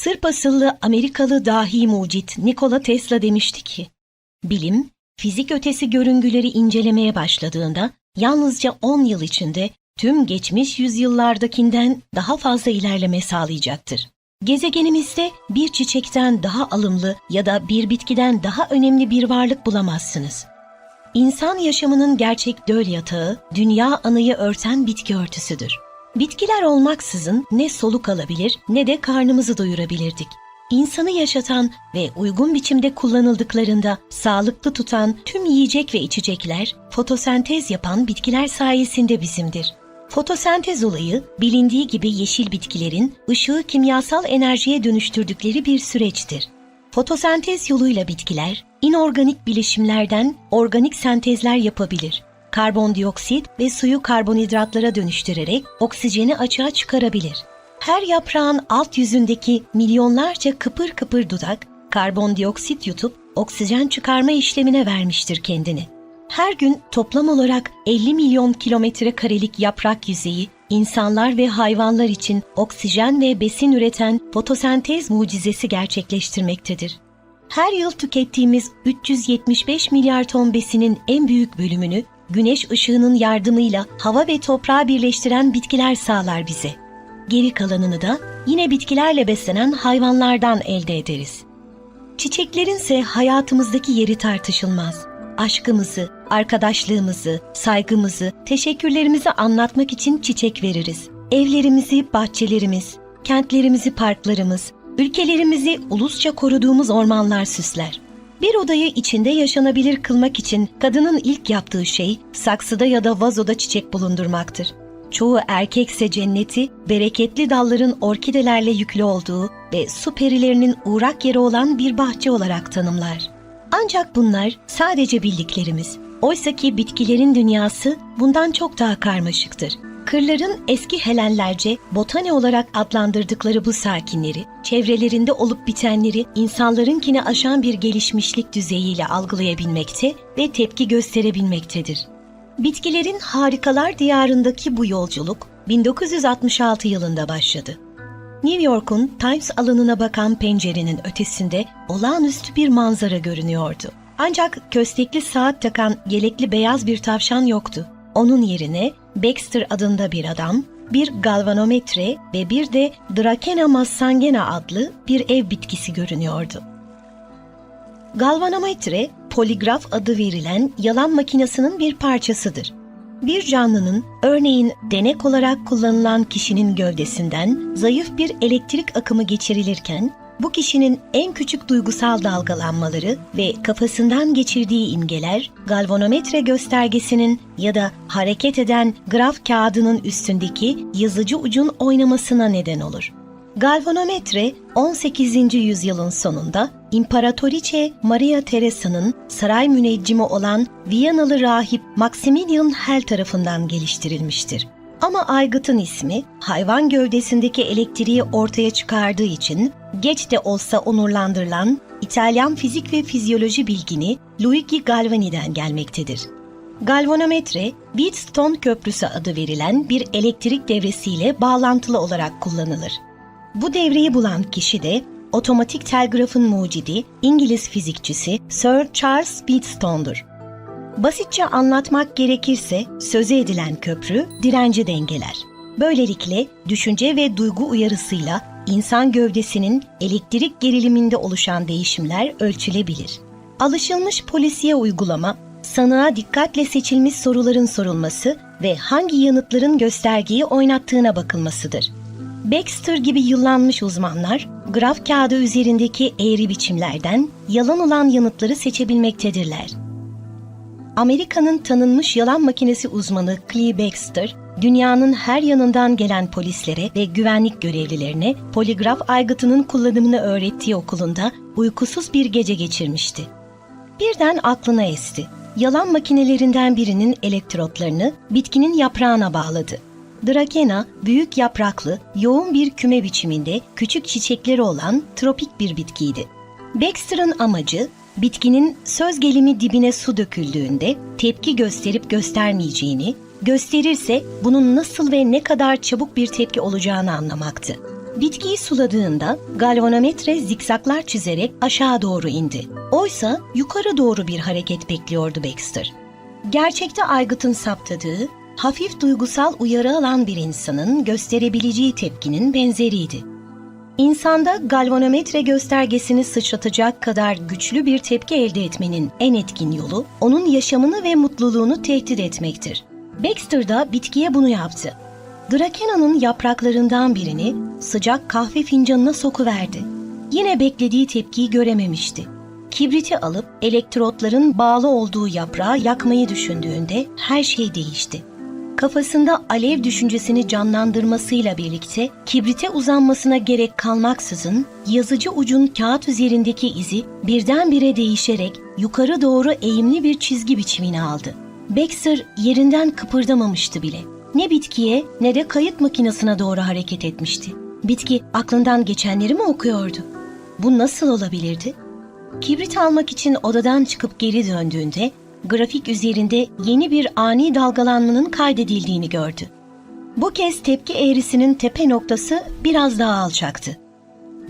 Sırp asıllı Amerikalı dahi mucit Nikola Tesla demişti ki, bilim, fizik ötesi görüngüleri incelemeye başladığında yalnızca 10 yıl içinde tüm geçmiş yüzyıllardakinden daha fazla ilerleme sağlayacaktır. Gezegenimizde bir çiçekten daha alımlı ya da bir bitkiden daha önemli bir varlık bulamazsınız. İnsan yaşamının gerçek döl yatağı, dünya anıyı örten bitki örtüsüdür. Bitkiler olmaksızın ne soluk alabilir ne de karnımızı doyurabilirdik. İnsanı yaşatan ve uygun biçimde kullanıldıklarında sağlıklı tutan tüm yiyecek ve içecekler fotosentez yapan bitkiler sayesinde bizimdir. Fotosentez olayı bilindiği gibi yeşil bitkilerin ışığı kimyasal enerjiye dönüştürdükleri bir süreçtir. Fotosentez yoluyla bitkiler inorganik bileşimlerden organik sentezler yapabilir. Karbondioksit ve suyu karbonhidratlara dönüştürerek oksijeni açığa çıkarabilir. Her yaprağın alt yüzündeki milyonlarca kıpır kıpır dudak karbondioksit yutup oksijen çıkarma işlemine vermiştir kendini. Her gün toplam olarak 50 milyon kilometre karelik yaprak yüzeyi insanlar ve hayvanlar için oksijen ve besin üreten fotosentez mucizesi gerçekleştirmektedir. Her yıl tükettiğimiz 375 milyar ton besinin en büyük bölümünü güneş ışığının yardımıyla hava ve toprağı birleştiren bitkiler sağlar bize. Geri kalanını da yine bitkilerle beslenen hayvanlardan elde ederiz. Çiçeklerin ise hayatımızdaki yeri tartışılmaz. Aşkımızı, arkadaşlığımızı, saygımızı, teşekkürlerimizi anlatmak için çiçek veririz. Evlerimizi, bahçelerimiz, kentlerimizi, parklarımız, ülkelerimizi ulusça koruduğumuz ormanlar süsler. Bir odayı içinde yaşanabilir kılmak için kadının ilk yaptığı şey saksıda ya da vazoda çiçek bulundurmaktır. Çoğu erkekse cenneti bereketli dalların orkidelerle yüklü olduğu ve su perilerinin uğrak yeri olan bir bahçe olarak tanımlar. Ancak bunlar sadece bildiklerimiz. Oysaki bitkilerin dünyası bundan çok daha karmaşıktır. Kırların eski Helenlerce botani olarak adlandırdıkları bu sakinleri, çevrelerinde olup bitenleri insanlarınkini aşan bir gelişmişlik düzeyiyle algılayabilmekte ve tepki gösterebilmektedir. Bitkilerin harikalar diyarındaki bu yolculuk 1966 yılında başladı. New York'un Times alanına bakan pencerenin ötesinde olağanüstü bir manzara görünüyordu. Ancak köstekli saat takan yelekli beyaz bir tavşan yoktu. Onun yerine Baxter adında bir adam, bir galvanometre ve bir de Dracena massangena adlı bir ev bitkisi görünüyordu. Galvanometre, poligraf adı verilen yalan makinesinin bir parçasıdır. Bir canlının, örneğin denek olarak kullanılan kişinin gövdesinden zayıf bir elektrik akımı geçirilirken, bu kişinin en küçük duygusal dalgalanmaları ve kafasından geçirdiği imgeler, galvanometre göstergesinin ya da hareket eden graf kağıdının üstündeki yazıcı ucun oynamasına neden olur. Galvanometre 18. yüzyılın sonunda İmparatoriçe Maria Teresa'nın saray müneccimi olan Viyanalı rahip Maximilian Hell tarafından geliştirilmiştir. Ama aygıtın ismi hayvan gövdesindeki elektriği ortaya çıkardığı için geç de olsa onurlandırılan İtalyan fizik ve fizyoloji bilgini Luigi Galvani'den gelmektedir. Galvanometre, Wheatstone Köprüsü adı verilen bir elektrik devresiyle bağlantılı olarak kullanılır. Bu devreyi bulan kişi de otomatik telgrafın mucidi İngiliz fizikçisi Sir Charles Wheatstone'dur. Basitçe anlatmak gerekirse söze edilen köprü direnci dengeler. Böylelikle düşünce ve duygu uyarısıyla insan gövdesinin elektrik geriliminde oluşan değişimler ölçülebilir. Alışılmış polisiye uygulama, sanığa dikkatle seçilmiş soruların sorulması ve hangi yanıtların göstergeyi oynattığına bakılmasıdır. Baxter gibi yıllanmış uzmanlar, graf kağıdı üzerindeki eğri biçimlerden yalan olan yanıtları seçebilmektedirler. Amerika'nın tanınmış yalan makinesi uzmanı Clee Baxter, dünyanın her yanından gelen polislere ve güvenlik görevlilerine poligraf aygıtının kullanımını öğrettiği okulunda uykusuz bir gece geçirmişti. Birden aklına esti. Yalan makinelerinden birinin elektrotlarını bitkinin yaprağına bağladı. Dragena, büyük yapraklı, yoğun bir küme biçiminde küçük çiçekleri olan tropik bir bitkiydi. Baxter'ın amacı, bitkinin söz gelimi dibine su döküldüğünde tepki gösterip göstermeyeceğini, gösterirse bunun nasıl ve ne kadar çabuk bir tepki olacağını anlamaktı. Bitkiyi suladığında galvanometre zikzaklar çizerek aşağı doğru indi. Oysa yukarı doğru bir hareket bekliyordu Baxter. Gerçekte aygıtın saptadığı, hafif duygusal uyarı alan bir insanın gösterebileceği tepkinin benzeriydi. İnsanda galvanometre göstergesini sıçratacak kadar güçlü bir tepki elde etmenin en etkin yolu onun yaşamını ve mutluluğunu tehdit etmektir. Baxter da bitkiye bunu yaptı. Drakena'nın yapraklarından birini sıcak kahve fincanına sokuverdi. Yine beklediği tepkiyi görememişti. Kibriti alıp elektrotların bağlı olduğu yaprağı yakmayı düşündüğünde her şey değişti. Kafasında alev düşüncesini canlandırmasıyla birlikte kibrite uzanmasına gerek kalmaksızın yazıcı ucun kağıt üzerindeki izi birdenbire değişerek yukarı doğru eğimli bir çizgi biçimini aldı. Baxter yerinden kıpırdamamıştı bile. Ne bitkiye ne de kayıt makinesine doğru hareket etmişti. Bitki aklından geçenleri mi okuyordu? Bu nasıl olabilirdi? Kibrit almak için odadan çıkıp geri döndüğünde grafik üzerinde yeni bir ani dalgalanmanın kaydedildiğini gördü. Bu kez tepki eğrisinin tepe noktası biraz daha alçaktı.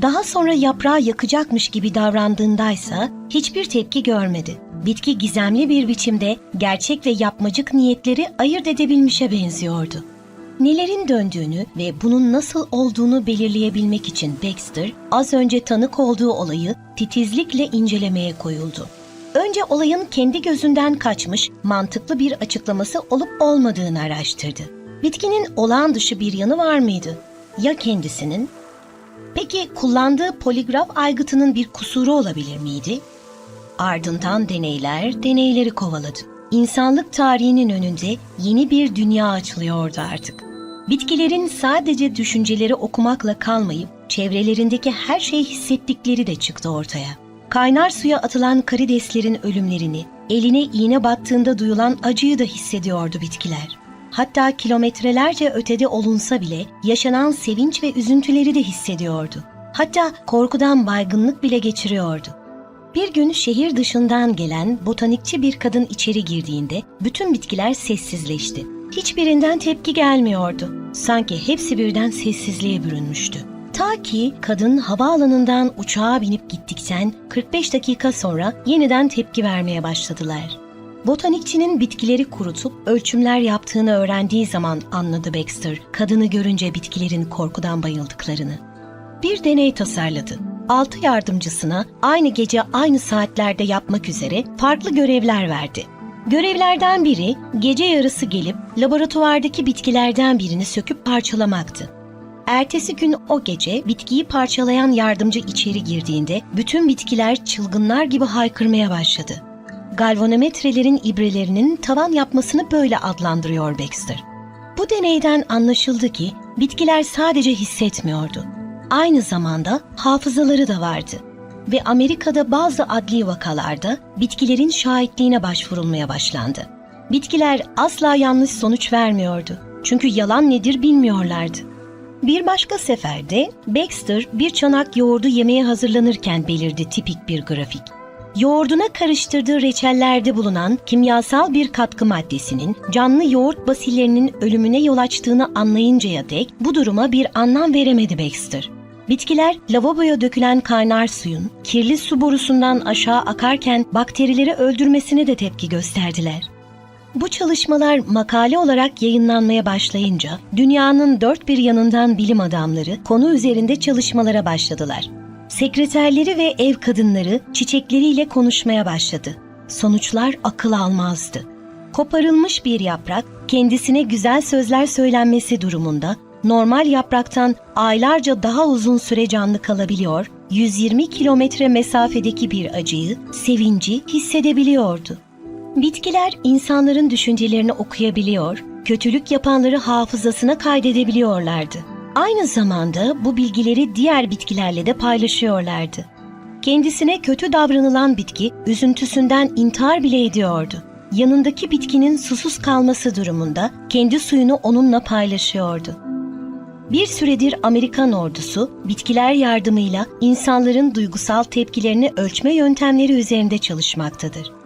Daha sonra yaprağı yakacakmış gibi davrandığındaysa hiçbir tepki görmedi. Bitki gizemli bir biçimde gerçek ve yapmacık niyetleri ayırt edebilmişe benziyordu. Nelerin döndüğünü ve bunun nasıl olduğunu belirleyebilmek için Baxter, az önce tanık olduğu olayı titizlikle incelemeye koyuldu. Önce olayın kendi gözünden kaçmış, mantıklı bir açıklaması olup olmadığını araştırdı. Bitkinin olağan dışı bir yanı var mıydı? Ya kendisinin? Peki kullandığı poligraf aygıtının bir kusuru olabilir miydi? Ardından deneyler, deneyleri kovaladı. İnsanlık tarihinin önünde yeni bir dünya açılıyordu artık. Bitkilerin sadece düşünceleri okumakla kalmayıp çevrelerindeki her şeyi hissettikleri de çıktı ortaya. Kaynar suya atılan karideslerin ölümlerini, eline iğne battığında duyulan acıyı da hissediyordu bitkiler. Hatta kilometrelerce ötede olunsa bile yaşanan sevinç ve üzüntüleri de hissediyordu. Hatta korkudan baygınlık bile geçiriyordu. Bir gün şehir dışından gelen botanikçi bir kadın içeri girdiğinde bütün bitkiler sessizleşti. Hiçbirinden tepki gelmiyordu. Sanki hepsi birden sessizliğe bürünmüştü. Ta ki kadın havaalanından uçağa binip gittikten 45 dakika sonra yeniden tepki vermeye başladılar. Botanikçinin bitkileri kurutup ölçümler yaptığını öğrendiği zaman anladı Baxter, kadını görünce bitkilerin korkudan bayıldıklarını. Bir deney tasarladı. Altı yardımcısına aynı gece aynı saatlerde yapmak üzere farklı görevler verdi. Görevlerden biri gece yarısı gelip laboratuvardaki bitkilerden birini söküp parçalamaktı. Ertesi gün o gece bitkiyi parçalayan yardımcı içeri girdiğinde bütün bitkiler çılgınlar gibi haykırmaya başladı. Galvanometrelerin ibrelerinin tavan yapmasını böyle adlandırıyor Baxter. Bu deneyden anlaşıldı ki bitkiler sadece hissetmiyordu. Aynı zamanda hafızaları da vardı ve Amerika'da bazı adli vakalarda bitkilerin şahitliğine başvurulmaya başlandı. Bitkiler asla yanlış sonuç vermiyordu. Çünkü yalan nedir bilmiyorlardı. Bir başka seferde Baxter bir çanak yoğurdu yemeye hazırlanırken belirdi tipik bir grafik. Yoğurduna karıştırdığı reçellerde bulunan kimyasal bir katkı maddesinin canlı yoğurt basillerinin ölümüne yol açtığını anlayıncaya dek bu duruma bir anlam veremedi Baxter. Bitkiler lavaboya dökülen kaynar suyun kirli su borusundan aşağı akarken bakterileri öldürmesine de tepki gösterdiler. Bu çalışmalar makale olarak yayınlanmaya başlayınca dünyanın dört bir yanından bilim adamları konu üzerinde çalışmalara başladılar. Sekreterleri ve ev kadınları çiçekleriyle konuşmaya başladı. Sonuçlar akıl almazdı. Koparılmış bir yaprak kendisine güzel sözler söylenmesi durumunda normal yapraktan aylarca daha uzun süre canlı kalabiliyor, 120 kilometre mesafedeki bir acıyı, sevinci hissedebiliyordu. Bitkiler insanların düşüncelerini okuyabiliyor, kötülük yapanları hafızasına kaydedebiliyorlardı. Aynı zamanda bu bilgileri diğer bitkilerle de paylaşıyorlardı. Kendisine kötü davranılan bitki üzüntüsünden intihar bile ediyordu. Yanındaki bitkinin susuz kalması durumunda kendi suyunu onunla paylaşıyordu. Bir süredir Amerikan ordusu bitkiler yardımıyla insanların duygusal tepkilerini ölçme yöntemleri üzerinde çalışmaktadır.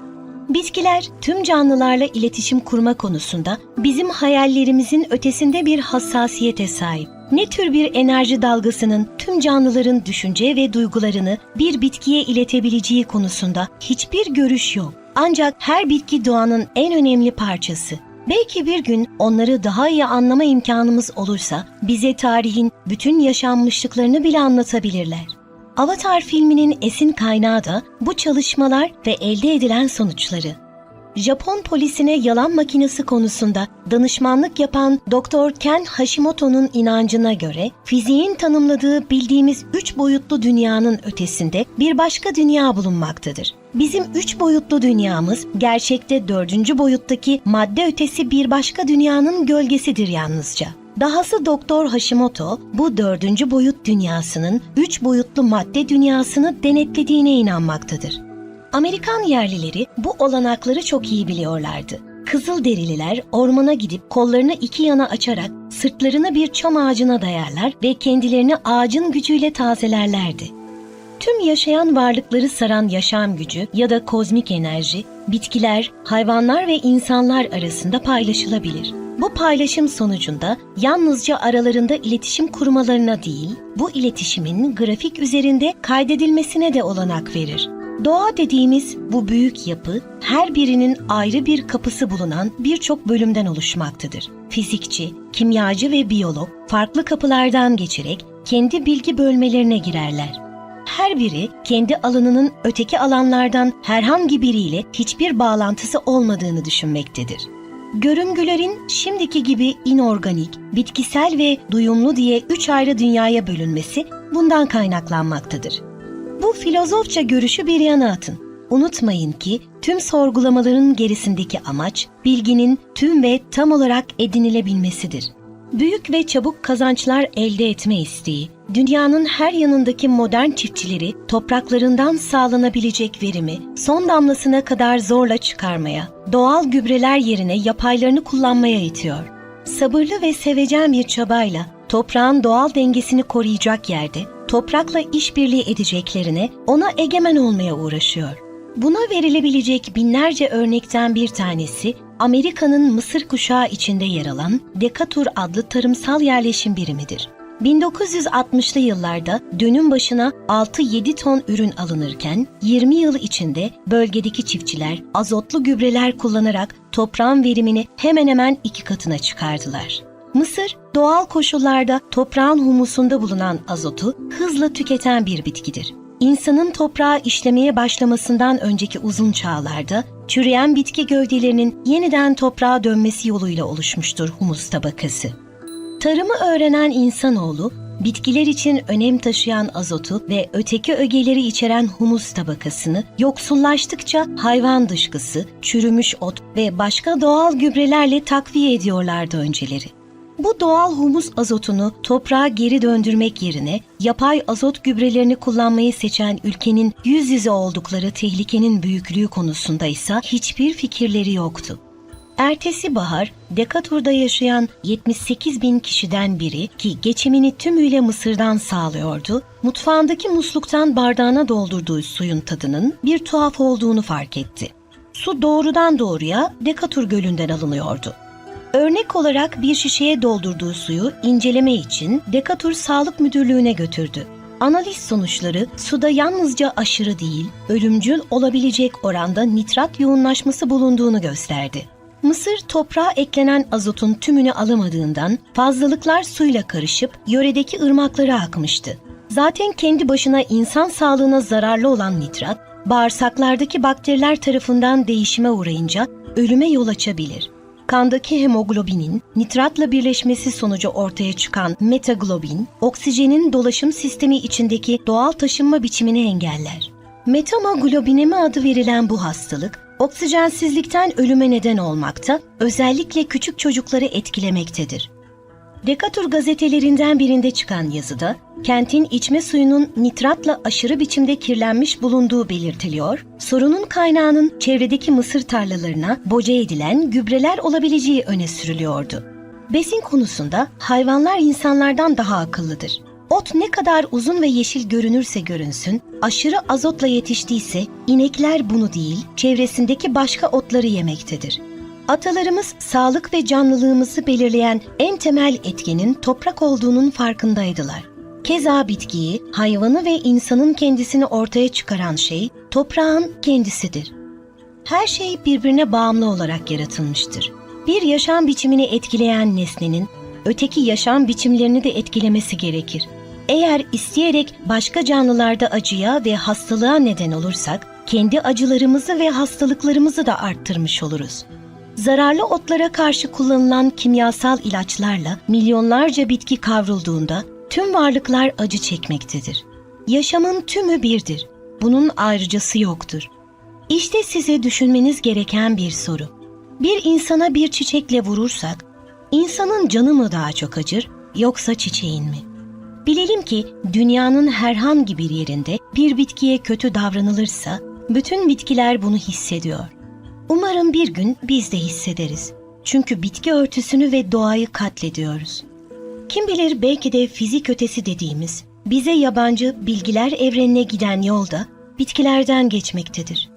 Bitkiler tüm canlılarla iletişim kurma konusunda bizim hayallerimizin ötesinde bir hassasiyete sahip. Ne tür bir enerji dalgasının tüm canlıların düşünce ve duygularını bir bitkiye iletebileceği konusunda hiçbir görüş yok. Ancak her bitki doğanın en önemli parçası. Belki bir gün onları daha iyi anlama imkanımız olursa bize tarihin bütün yaşanmışlıklarını bile anlatabilirler. Avatar filminin esin kaynağı da bu çalışmalar ve elde edilen sonuçları. Japon polisine yalan makinesi konusunda danışmanlık yapan Dr. Ken Hashimoto'nun inancına göre fiziğin tanımladığı bildiğimiz üç boyutlu dünyanın ötesinde bir başka dünya bulunmaktadır. Bizim üç boyutlu dünyamız gerçekte dördüncü boyuttaki madde ötesi bir başka dünyanın gölgesidir yalnızca. Dahası Doktor Hashimoto bu dördüncü boyut dünyasının üç boyutlu madde dünyasını denetlediğine inanmaktadır. Amerikan yerlileri bu olanakları çok iyi biliyorlardı. Kızıl derililer ormana gidip kollarını iki yana açarak sırtlarını bir çam ağacına dayarlar ve kendilerini ağacın gücüyle tazelerlerdi. Tüm yaşayan varlıkları saran yaşam gücü ya da kozmik enerji, bitkiler, hayvanlar ve insanlar arasında paylaşılabilir. Bu paylaşım sonucunda yalnızca aralarında iletişim kurmalarına değil, bu iletişimin grafik üzerinde kaydedilmesine de olanak verir. Doğa dediğimiz bu büyük yapı her birinin ayrı bir kapısı bulunan birçok bölümden oluşmaktadır. Fizikçi, kimyacı ve biyolog farklı kapılardan geçerek kendi bilgi bölmelerine girerler. Her biri kendi alanının öteki alanlardan herhangi biriyle hiçbir bağlantısı olmadığını düşünmektedir. Görüngülerin şimdiki gibi inorganik, bitkisel ve duyumlu diye üç ayrı dünyaya bölünmesi bundan kaynaklanmaktadır. Bu filozofça görüşü bir yana atın. Unutmayın ki tüm sorgulamaların gerisindeki amaç bilginin tüm ve tam olarak edinilebilmesidir. Büyük ve çabuk kazançlar elde etme isteği, dünyanın her yanındaki modern çiftçileri topraklarından sağlanabilecek verimi son damlasına kadar zorla çıkarmaya, doğal gübreler yerine yapaylarını kullanmaya itiyor. Sabırlı ve sevecen bir çabayla toprağın doğal dengesini koruyacak yerde toprakla işbirliği edeceklerine ona egemen olmaya uğraşıyor. Buna verilebilecek binlerce örnekten bir tanesi Amerika'nın Mısır kuşağı içinde yer alan Dekatur adlı tarımsal yerleşim birimidir. 1960'lı yıllarda dönüm başına 6-7 ton ürün alınırken 20 yıl içinde bölgedeki çiftçiler azotlu gübreler kullanarak toprağın verimini hemen hemen iki katına çıkardılar. Mısır, doğal koşullarda toprağın humusunda bulunan azotu hızla tüketen bir bitkidir. İnsanın toprağı işlemeye başlamasından önceki uzun çağlarda çürüyen bitki gövdelerinin yeniden toprağa dönmesi yoluyla oluşmuştur humus tabakası. Tarımı öğrenen insanoğlu, bitkiler için önem taşıyan azotu ve öteki ögeleri içeren humus tabakasını yoksullaştıkça hayvan dışkısı, çürümüş ot ve başka doğal gübrelerle takviye ediyorlardı önceleri. Bu doğal humus azotunu toprağa geri döndürmek yerine yapay azot gübrelerini kullanmayı seçen ülkenin yüz yüze oldukları tehlikenin büyüklüğü konusunda ise hiçbir fikirleri yoktu. Ertesi bahar Dekatur'da yaşayan 78 bin kişiden biri ki geçimini tümüyle Mısır'dan sağlıyordu, mutfağındaki musluktan bardağına doldurduğu suyun tadının bir tuhaf olduğunu fark etti. Su doğrudan doğruya Dekatur Gölü'nden alınıyordu. Örnek olarak bir şişeye doldurduğu suyu inceleme için Dekatur Sağlık Müdürlüğü'ne götürdü. Analiz sonuçları suda yalnızca aşırı değil, ölümcül olabilecek oranda nitrat yoğunlaşması bulunduğunu gösterdi. Mısır toprağa eklenen azotun tümünü alamadığından fazlalıklar suyla karışıp yöredeki ırmaklara akmıştı. Zaten kendi başına insan sağlığına zararlı olan nitrat, bağırsaklardaki bakteriler tarafından değişime uğrayınca ölüme yol açabilir. Kandaki hemoglobinin nitratla birleşmesi sonucu ortaya çıkan metaglobin, oksijenin dolaşım sistemi içindeki doğal taşınma biçimini engeller. Metamaglobinemi adı verilen bu hastalık, oksijensizlikten ölüme neden olmakta, özellikle küçük çocukları etkilemektedir. Dekatur gazetelerinden birinde çıkan yazıda, kentin içme suyunun nitratla aşırı biçimde kirlenmiş bulunduğu belirtiliyor, sorunun kaynağının çevredeki mısır tarlalarına boca edilen gübreler olabileceği öne sürülüyordu. Besin konusunda hayvanlar insanlardan daha akıllıdır. Ot ne kadar uzun ve yeşil görünürse görünsün, aşırı azotla yetiştiyse inekler bunu değil, çevresindeki başka otları yemektedir. Atalarımız sağlık ve canlılığımızı belirleyen en temel etkenin toprak olduğunun farkındaydılar. Keza bitkiyi, hayvanı ve insanın kendisini ortaya çıkaran şey toprağın kendisidir. Her şey birbirine bağımlı olarak yaratılmıştır. Bir yaşam biçimini etkileyen nesnenin öteki yaşam biçimlerini de etkilemesi gerekir. Eğer isteyerek başka canlılarda acıya ve hastalığa neden olursak, kendi acılarımızı ve hastalıklarımızı da arttırmış oluruz. Zararlı otlara karşı kullanılan kimyasal ilaçlarla milyonlarca bitki kavrulduğunda tüm varlıklar acı çekmektedir. Yaşamın tümü birdir. Bunun ayrıcası yoktur. İşte size düşünmeniz gereken bir soru. Bir insana bir çiçekle vurursak, insanın canı mı daha çok acır yoksa çiçeğin mi? Bilelim ki dünyanın herhangi bir yerinde bir bitkiye kötü davranılırsa bütün bitkiler bunu hissediyor. Umarım bir gün biz de hissederiz. Çünkü bitki örtüsünü ve doğayı katlediyoruz. Kim bilir belki de fizik ötesi dediğimiz bize yabancı bilgiler evrenine giden yolda bitkilerden geçmektedir.